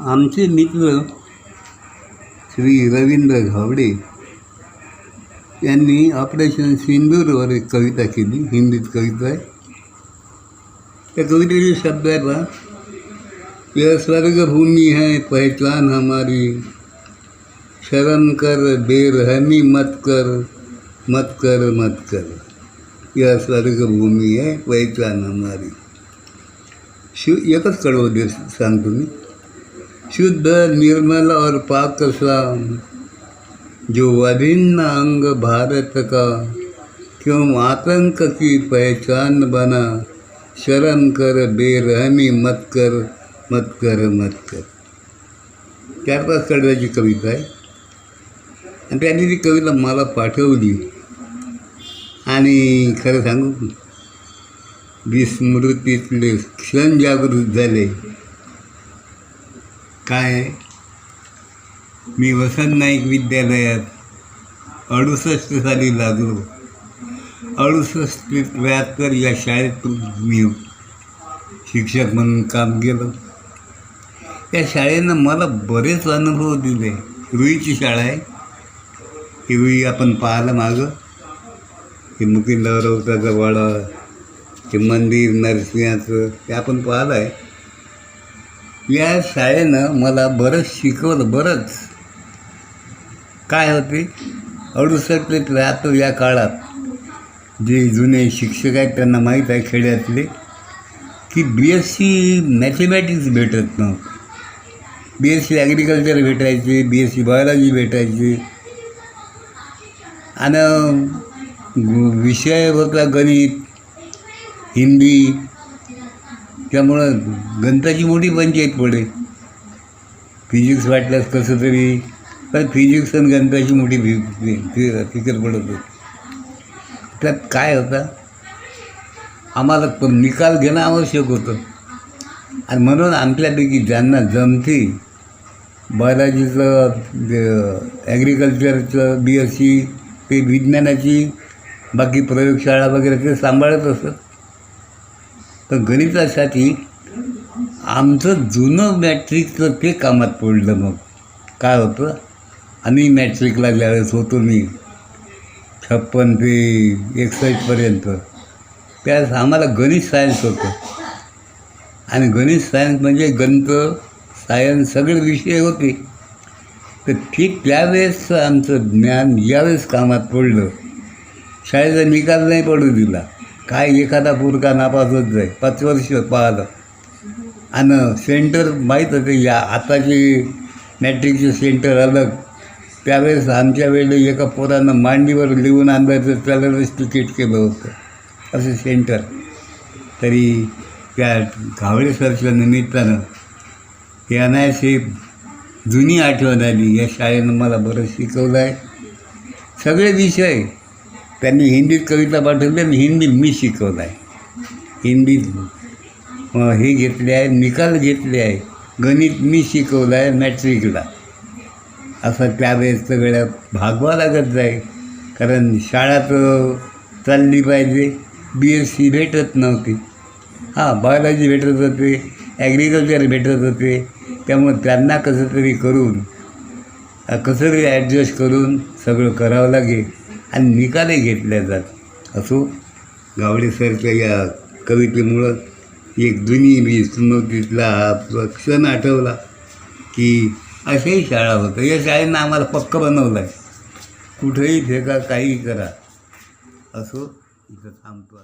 आमचे मित्र श्री रवींद्र घावडे यांनी ऑपरेशन सिंदूरवर एक कविता केली हिंदीत कविता आहे. त्या कवितेचे शब्द आहे बा यह स्वर्गभूमि है पहचान हमारी शरण कर बेरहमी मत कर मत कर मत कर। यह स्वर्गभूमि है पहचान हमारी. शिव एकच कडवं दे सांगतो मी. शुद्ध निर्मल और पाक सा जो अभिन्न अंग भारत का क्यों आतंक की पहचान बना? शरण कर बेरहमी मत कर मत कर मत कर। चार पाच कडव्याची कविता आहे. आणि त्यांनी ती कविता मला पाठवली. आणि खरं सांगू विस्मृतीतले क्षण जागृत झाले. काय मी वसंत नाईक विद्यालयात अडुसष्ट साली लागलो. अडुसष्ट ते त्र्याहत्तर या शाळेत मी शिक्षक म्हणून काम केलं. या शाळेनं मला बरेच अनुभव दिले. रुईची शाळा आहे. ही रुई आपण पाहिलं मागं. हे मुकिंद लहरवताचं वाडा ते मंदिर नरसिंहाचं ते आपण पाहिलं आहे. या शाळेनं मला बरंच शिकवलं बरंच. काय होते? अडुसष्ट ते या काळात जे जुने शिक्षक आहेत त्यांना माहीत आहे खेड्यातले की बी एस सी मॅथमॅटिक्स भेटत नव्हतं. बी एस सी ॲग्रिकल्चर भेटायचे बी एस सी बायोलॉजी भेटायचे. आणि गु- विषय होता गणित हिंदी त्यामुळं गणिताची मोठी पंचायत पडे फिजिक्स वाटल्यास कसं तरी पण फिजिक्स आणि गणिताची मोठी फि फिकर पडत होती. त्यात काय होतं? आम्हाला निकाल घेणं आवश्यक होतं. आणि म्हणून आमच्यापैकी ज्यांना जमते बायोलॉजीचं ॲग्रिकल्चरचं बी एस सी ते विज्ञानाची बाकी प्रयोगशाळा वगैरे ते सांभाळत असत. तर गणितासाठी आमचं जुनं मॅट्रिकचं ते कामात पडलं मग. काय होतं? आम्ही मॅट्रिकला ज्यावेळेस होतो मी छप्पन ते एकसष्टपर्यंत त्यावेळेस आम्हाला गणित सायन्स होतं. आणि गणित सायन्स म्हणजे गणित सायन्स सगळे विषय होते. तर ठीक त्यावेळेस आमचं ज्ञान यावेळेस कामात पडलं. शाळेचा निकाल नाही पडू दिला. काय एखादा पुरका नापास होत पाच वर्ष पाहिलं. आणि सेंटर माहीत होते या आताचे मॅट्रिकचे सेंटर अलग. त्यावेळेस आमच्या वेळेला एका पोरानं मांडीवर लिहून आणलं तर त्यालाच तिकीट केलं होतं. असं सेंटर तरी त्या घावळे सरच्या निमित्तानं हे अनायसे जुनी आठवण आली. या शाळेनं मला बरं शिकवलं आहे सगळे विषय त्यांनी हिंदीत कविता पाठवली आणि हिंदी मी शिकवलं आहे. हिंदीत हे घेतले आहे निकाल घेतले आहे. गणित मी शिकवलं आहे मॅट्रिकला. असं त्यावेळेस सगळ्या भागवा लागत जाय. कारण शाळा तर चालली पाहिजे. बी एस सी भेटत नव्हती. हां बायोलॉजी भेटत होते ॲग्रिकल्चर भेटत होते. त्यामुळे त्यांना कसं तरी करून कसं तरी ॲडजस्ट करून सगळं करावं लागेल. आणि निकालही घेतल्या जात. असो गावडे सरच्या या कवितेमुळं एक जुनी मी स्मृतीतला हा क्षण आठवला की अशाही शाळा होतं या शाळेनं आम्हाला पक्क बनवलं आहे कुठेही फेका काही करा. असो इथं थांबतो